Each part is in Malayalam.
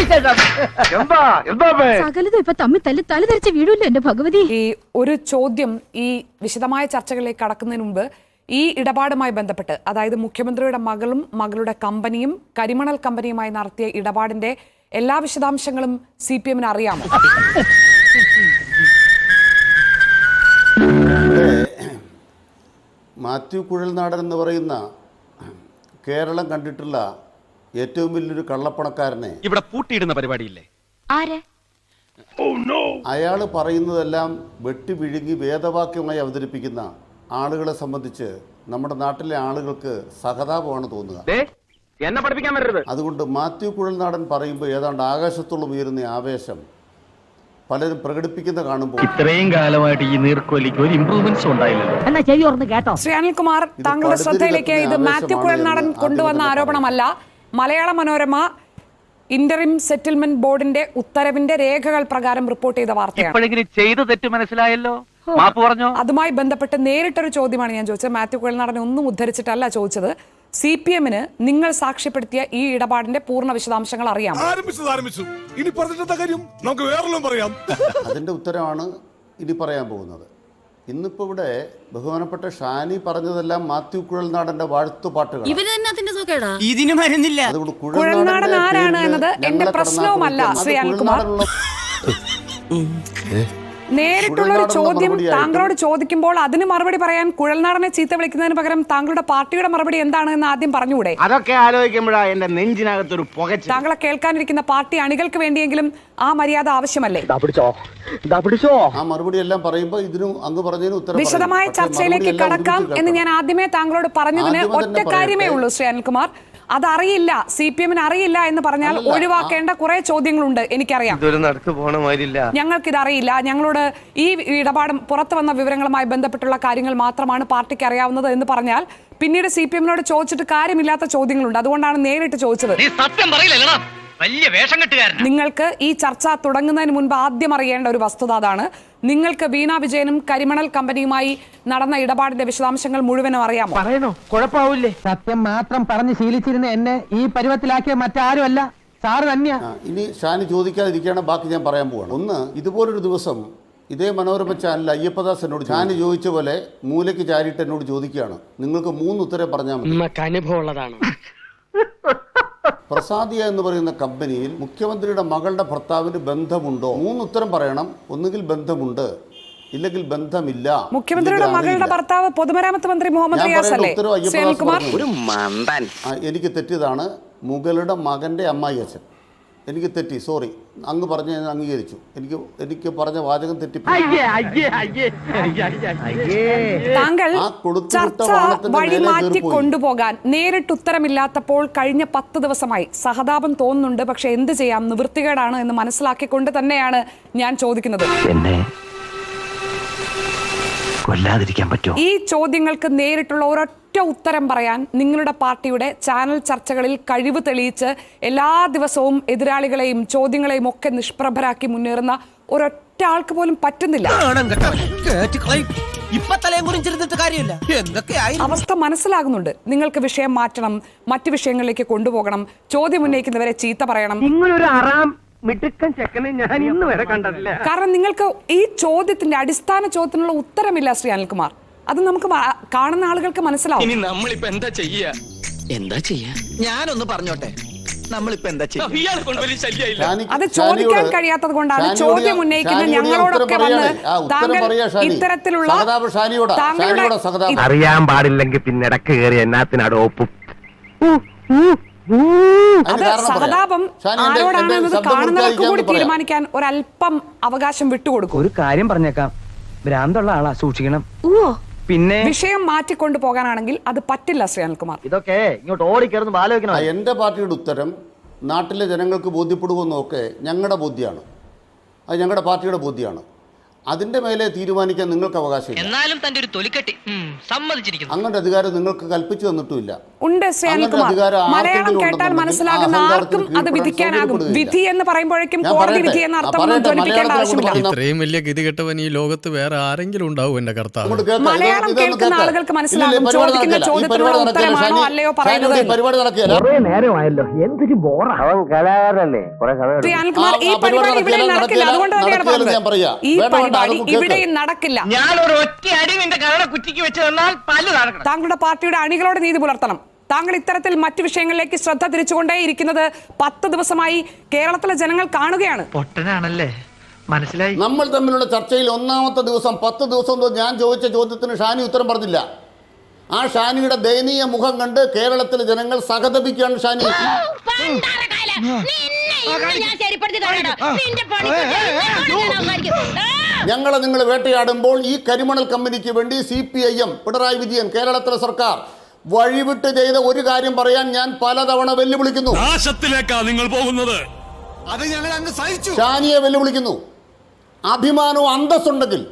എന്താ? എന്താ സകലതും ഇപ്പൊ തമ്മിൽ തല്ലി തല ധരിച്ച വീടില്ലോ എന്റെ ഭഗവതി? ഈ ഒരു ചോദ്യം ഈ വിശദമായ ചർച്ചകളിലേക്ക് കടക്കുന്നതിന് മുമ്പ് ഈ ഇടപാടുമായി ബന്ധപ്പെട്ട് അതായത് മുഖ്യമന്ത്രിയുടെ മകളും മകളുടെ കമ്പനിയും കരിമണൽ കമ്പനിയുമായി നടത്തിയ ഇടപാടിന്റെ എല്ലാ വിശദാംശങ്ങളും സി പി എമ്മിന് അറിയാമോ? മാത്യു കുഴൽനാടൻ എന്ന് പറയുന്ന കേരളം കണ്ടിട്ടുള്ള ഏറ്റവും വലിയൊരു കള്ളപ്പണക്കാരനെ ഇവിടെ പൂട്ടിയിടുന്ന പരിപാടിയില്ലേ? ആര്? അയാൾ പറയുന്നതെല്ലാം വെട്ടി വിഴുങ്ങി വേദവാക്യമായി അവതരിപ്പിക്കുന്ന ആളുകളെ സംബന്ധിച്ച് നമ്മുടെ നാട്ടിലെ ആളുകൾക്ക് സഹതാപമാണ് തോന്നുക. എന്നെ പഠിപ്പിക്കാൻ വരരുത്. അതുകൊണ്ട് മാത്യു കുഴൽനാടൻ പറയുമ്പോൾ ഏതാണ്ട് ആകാശത്തോളം ഉയരുന്ന ആവേശം പലരും പ്രകടിപ്പിക്കുന്ന കാണുമ്പോൾ ഇത്രയും കാലമായിട്ട് ഈ നീർക്കോലിക്ക് ഒരു ഇമ്പ്രൂവ്മെന്റ്സ് ഉണ്ടായില്ലല്ലോ. കേട്ടോ. ശ്രീ അനിൽകുമാർ താങ്കളുടെ ശ്രദ്ധയിലേക്ക് ഇത് മാത്യു കുഴൽനാടൻ കൊണ്ടുവന്ന ആരോപണമല്ല. മലയാള മനോരമ ഇന്ററിം സെറ്റിൽമെന്റ് ബോർഡിന്റെ ഉത്തരവിന്റെ രേഖകൾ പ്രകാരം റിപ്പോർട്ട് ചെയ്ത വാർത്തയാണ്. ചെയ്ത് തെറ്റ് മനസ്സിലായല്ലോ? മാപ്പ് പറഞ്ഞോ? അതുമായി ബന്ധപ്പെട്ട് നേരിട്ടൊരു ചോദ്യമാണ് ഞാൻ ചോദിച്ചത്. മാത്യു കുഴൽനാടനെ ഒന്നും ഉദ്ധരിച്ചിട്ടല്ല ചോദിച്ചത്. സി പി എമ്മിന് നിങ്ങൾ സാക്ഷ്യപ്പെടുത്തിയ ഈ ഇടപാടിന്റെ പൂർണ വിശദാംശങ്ങൾ അറിയാം ഇനി കാര്യം? നമുക്ക് വേറെല്ലാം പറയാം. അതിന്റെ ഉത്തരമാണ് ഇനി പറയാൻ പോകുന്നത്. ഇന്നിപ്പോ ഇവിടെ ബഹുമാനപ്പെട്ട ഷാനി പറഞ്ഞതെല്ലാം മാത്യു കുഴൽനാടന്റെ വാഴ്ത്തുപാട്ടുകൾ ഇതിന് മരുന്നില്ല. അതുകൊണ്ട് കുഴൽനാടൻ ആരാണ് എന്നത്? എന്റെ പ്രശ്നവുമല്ല, ശ്രീ അനിൽകുമാർ. നേരിട്ടുള്ള ഒരു ചോദ്യം താങ്കളോട് ചോദിക്കുമ്പോൾ അതിന് മറുപടി പറയാൻ കുഴൽനാടനെ ചീത്ത വിളിക്കുന്നതിന് പകരം താങ്കളുടെ പാർട്ടിയുടെ മറുപടി എന്താണ് എന്ന് ആദ്യം പറഞ്ഞുകൂടെ? അതൊക്കെ ആലോചിക്കുമ്പോഴാണ് എന്റെ നെഞ്ചിനകത്തൊരു പുക താങ്കളെ കേൾക്കാനിരിക്കുന്ന പാർട്ടി അണികൾക്ക് വേണ്ടിയെങ്കിലും ആ മര്യാദ ആവശ്യമല്ലേ? ആ മറുപടി എല്ലാം പറയുമ്പോൾ ഇതിനും അങ്ങ് പറഞ്ഞതിന് ഉത്തരം വിശദമായ ചർച്ചയിലേക്ക് കടക്കാം എന്ന് ഞാൻ ആദ്യമേ താങ്കളോട് പറഞ്ഞതിന് ഒറ്റ കാര്യമേ ഉള്ളൂ ശ്രീ അനിൽകുമാർ. അതറിയില്ല സി പി എമ്മിന് അറിയില്ല എന്ന് പറഞ്ഞാൽ ഒഴിവാക്കേണ്ട കുറെ ചോദ്യങ്ങളുണ്ട് എനിക്കറിയാം. ഞങ്ങൾക്ക് ഇതറിയില്ല ഞങ്ങൾക്കിത് അറിയില്ല. ഞങ്ങളോട് ഈ ഇടപാടും പുറത്തു വന്ന വിവരങ്ങളുമായി ബന്ധപ്പെട്ടുള്ള കാര്യങ്ങൾ മാത്രമാണ് പാർട്ടിക്ക് അറിയാവുന്നത് എന്ന് പറഞ്ഞാൽ പിന്നീട് സി പി എമ്മിനോട് ചോദിച്ചിട്ട് കാര്യമില്ലാത്ത ചോദ്യങ്ങളുണ്ട്. അതുകൊണ്ടാണ് നേരിട്ട് ചോദിച്ചത്. നിങ്ങൾക്ക് ഈ ചർച്ച തുടങ്ങുന്നതിന് മുൻപ് ആദ്യം അറിയേണ്ട ഒരു വസ്തുത അതാണ്. നിങ്ങൾക്ക് വീണ വിജയനും കരിമണൽ കമ്പനിയുമായി നടന്ന ഇടപാടിന്റെ വിശദാംശങ്ങൾ മുഴുവനും അറിയാമോ? പറയണോ? കുഴപ്പമാവില്ലേ? സത്യം മാത്രം പറഞ്ഞ് ശീലിച്ചിരുന്ന എന്നെ ഈ പരുവത്തിലാക്കിയ മറ്റാരുമല്ല. സാറ് തന്നെയാ. ഇനി ഷാനി ചോദിക്കാതിരിക്കുകയാണ് ബാക്കി ഞാൻ പറയാൻ പോവാണ്. ഒന്ന് ഇതുപോലൊരു ദിവസം ഇതേ മനോരമ ചാനൽ അയ്യപ്പദാസ് എന്നോട് ഷാനി ചോദിച്ച പോലെ മൂലയ്ക്ക് ചാരിയിട്ട് എന്നോട് ചോദിക്കുകയാണ്. നിങ്ങൾക്ക് മൂന്ന് ഉത്തരം പറഞ്ഞാൽ മതി. അനുഭവമുള്ളതാണ് പ്രസാദിയ എന്ന് പറയുന്ന കമ്പനിയിൽ മുഖ്യമന്ത്രിയുടെ മകളുടെ ഭർത്താവിന് ബന്ധമുണ്ടോ? മൂന്ന് ഉത്തരം പറയണം. ഒന്നുകിൽ ബന്ധമുണ്ട് ഇല്ലെങ്കിൽ ബന്ധമില്ല. മുഖ്യമന്ത്രിയുടെ മകളുടെ ഭർത്താവ് പൊതുമരാമത്ത് മന്ത്രി മുഹമ്മദ് റിയാസ് അല്ലേ? എനിക്ക് തെറ്റിയതാണ്. മുകളുടെ മകന്റെ അമ്മായി അച്ഛൻ. എനിക്ക് തെറ്റി സോറി അങ്ങ് പറഞ്ഞ ഞാൻ അംഗീകരിച്ചു. എനിക്ക് എനിക്ക് പറഞ്ഞ വാചകം തെറ്റിപ്പോയി. താങ്കൾ ചർച്ച വഴി മാറ്റി. കൊണ്ടുപോകാൻ നേരിട്ട് ഉത്തരമില്ലാത്തപ്പോൾ കഴിഞ്ഞ പത്ത് ദിവസമായി സഹതാപം തോന്നുന്നുണ്ട് പക്ഷെ എന്ത് ചെയ്യാം? നിവൃത്തികേടാണ് എന്ന് മനസ്സിലാക്കിക്കൊണ്ട് തന്നെയാണ് ഞാൻ ചോദിക്കുന്നത്. എന്നെ കൊല്ലാതിരിക്കാൻ പറ്റുമോ? ഈ ചോദ്യങ്ങൾക്ക് നേരിട്ടുള്ള ഒരൊറ്റ ഉത്തരം പറയാൻ നിങ്ങളുടെ പാർട്ടിയുടെ ചാനൽ ചർച്ചകളിൽ കഴിവ് തെളിയിച്ച് എല്ലാ ദിവസവും എതിരാളികളെയും ചോദ്യങ്ങളെയും ഒക്കെ നിഷ്പ്രഭരാക്കി മുന്നേറുന്ന ഒരൊറ്റ ആൾക്ക് പോലും പറ്റുന്നില്ല. അവസ്ഥ മനസ്സിലാകുന്നുണ്ട്. നിങ്ങൾക്ക് വിഷയം മാറ്റണം മറ്റു വിഷയങ്ങളിലേക്ക് കൊണ്ടുപോകണം ചോദ്യം ഉന്നയിക്കുന്നവരെ ചീത്ത പറയണം. നിങ്ങളൊരു അറാം മിടുക്കൻ ചെക്കനെ ഞാൻ ഇന്ന് വരെ കണ്ടതില്ല കാരണം നിങ്ങൾക്ക് ഈ ചോദ്യത്തിന്റെ അടിസ്ഥാന ചോദ്യത്തിനുള്ള ഉത്തരമില്ല ശ്രീ അനിൽകുമാർ. അത് നമുക്ക് കാണുന്ന ആളുകൾക്ക് മനസ്സിലാവും. നമ്മളിപ്പോ എന്താ ചെയ്യാ? എന്താ ചെയ്യാ? ഞാനൊന്ന് പറഞ്ഞോട്ടെ. നമ്മളിപ്പോ എന്താ ചെയ്യുക ഇയാളെ കൊണ്ട് വലിയ ശല്യമില്ല. അത് ചോദിക്കാൻ കഴിയാത്തത് കൊണ്ടാണ് ചോദ്യം ഉന്നയിക്കുന്ന ഞങ്ങളോടൊക്കെ വന്ന് താങ്കൾ ഇത്തരത്തിലുള്ള. താങ്കളുടെ അറിയാൻ പാടില്ലെങ്കിൽ പിന്നെ ഇടയ്ക്ക് കയറി എന്നാത്തിനാട് ഒപ്പും. അത് സഹതാപം ആരോടാണ് എന്നത് കാണുന്നവർക്ക് കൂടി. തീരുമാനിക്കാൻ ഒരല്പം അവകാശം വിട്ടുകൊടുക്കും. ഒരു കാര്യം പറഞ്ഞേക്കാം. ഭ്രാന്തുള്ള ആളാ സൂക്ഷിക്കണം. ഓ പിന്നെ വിഷയം മാറ്റിക്കൊണ്ടു പോകാനാണെങ്കിൽ അത് പറ്റില്ല ശ്രീ അനിൽകുമാർ ഇതൊക്കെ ഇങ്ങോട്ട് ഓടിക്കരുന്ന് ആലോചിക്കണം എന്റെ പാർട്ടിയുടെ ഉത്തരം നാട്ടിലെ ജനങ്ങൾക്ക് ബോധ്യപ്പെടുമെന്നൊക്കെ ഞങ്ങളുടെ ബോധ്യമാണ് അത് ഞങ്ങളുടെ പാർട്ടിയുടെ ബോധ്യമാണ് അതിന്റെ മേലെ തീരുമാനിക്കാൻ നിങ്ങൾക്ക് അവകാശമില്ല. എന്നാലും തന്റെ ഒരു തൊലിക്കെട്ടി സമ്മതിച്ചിരിക്കുന്നു. അങ്ങനെ അധികാരം നിങ്ങൾക്ക് കൽപ്പിച്ചു തന്നിട്ടില്ല ഉണ്ട് മലയാളം കേട്ടാൽ മനസ്സിലാകുന്ന ആർക്കും അത് വിധിക്കാനാകും. വിധി എന്ന് പറയുമ്പോഴേക്കും കോടതി വിധി എന്ന അർത്ഥമൊന്നും അർത്ഥം പറയട്ടെ, ആവശ്യമില്ല. ഇത്രയും വലിയ ഗതി കെട്ടവൻ ഈ ലോകത്ത് വേറെ ആരെങ്കിലും ഉണ്ടാവും എന്റെ കർത്താവ്. മലയാളം കേൾക്കുന്ന ആളുകൾക്ക് മനസ്സിലാകും. പരിപാടി ചോദിക്കുന്ന ചോദ്യത്തിനുള്ള പരിപാടി. ഉത്തരമാണോ അല്ലയോ പറയുന്നത്? ഈ പരിപാടി നടക്കില്ല. നേരമായല്ലോ. എന്തൊരു കലാകാരനല്ലേ? ശ്രീ അനിൽകുമാർ ഈ പരിപാടി പരിപാടി ഇവിടെ നടക്കില്ല, അതുകൊണ്ട് തന്നെയാണ്. പറഞ്ഞത്? ഈ വേണ്ട, പരിപാടി ഇവിടെ നടക്കില്ല ഞാൻ ഒരു ഒറ്റ അടി നിന്റെ കരട കുറ്റിക്ക് വെച്ച് തന്നാൽ പല്ല് നടക്കണം താങ്കളുടെ പാർട്ടിയുടെ അണികളോട് നീതി പുലർത്തണം താങ്കൾ ഇത്തരത്തിൽ മറ്റു വിഷയങ്ങളിലേക്ക് ശ്രദ്ധ തിരിച്ചുകൊണ്ടേ ഇരിക്കുന്നത് പത്ത് ദിവസമായി കേരളത്തിലെ ജനങ്ങൾ കാണുകയാണ് പൊട്ടനാണല്ലേ മനസ്സിലായി നമ്മൾ തമ്മിലുള്ള ചർച്ചയിൽ ഒന്നാമത്തെ ദിവസം പത്ത് ദിവസം ഞാൻ ചോദിച്ച ചോദ്യത്തിന് ഷാനി ഉത്തരം പറഞ്ഞില്ല ആ ഷാനിയുടെ ദയനീയ മുഖം കണ്ട് കേരളത്തിലെ ജനങ്ങൾ സഹതപിക്കുകയാണ് ഷാനി ഞങ്ങളെ നിങ്ങൾ വേട്ടയാടുമ്പോൾ ഈ കരിമണൽ കമ്പനിക്ക് വേണ്ടി C P I M Pinarayi Vijayan കേരളത്തിലെ സർക്കാർ വഴിവിട്ട് ചെയ്ത ഒരു കാര്യം പറയാൻ ഞാൻ പലതവണ വെല്ലുവിളിക്കുന്നു. നാശത്തിലേക്കാ നിങ്ങൾ പോകുന്നത്. അത് ഞങ്ങൾ അങ്ങ് സഹിച്ചു. ഷാനിയെ വെല്ലുവിളിക്കുന്നു. അഭിമാനവും അന്തസ്സുണ്ടെങ്കിൽ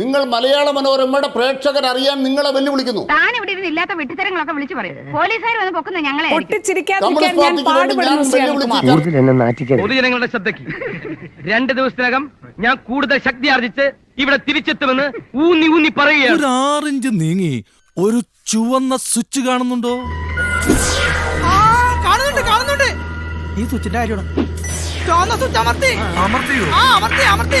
നിങ്ങൾ മലയാള മനോരമയുടെ പ്രേക്ഷകർ അറിയാൻ നിങ്ങളെ വെല്ലുവിളിക്കുന്നു. പൊതുജനങ്ങളുടെ ശ്രദ്ധയ്ക്ക് രണ്ട് ദിവസത്തിനകം ഞാൻ കൂടുതൽ ശക്തി ആർജിച്ച് ഇവിടെ തിരിച്ചെത്തുമെന്ന് ഊന്നി ഊന്നി പറയുകയാണ്. ഒരു ആറിഞ്ച് നീങ്ങി ഒരു ചുവന്ന സ്വിച്ച് കാണുന്നുണ്ടോ? കാണുന്നുണ്ട് കാണുന്നുണ്ട്. ഈ സ്വിച്ചിന്റെ കാര്യമാണ്? ചുവന്ന സ്വിച്ച് അമർത്തി. അമർത്തിയോ? ആ അമർത്തി അമർത്തി.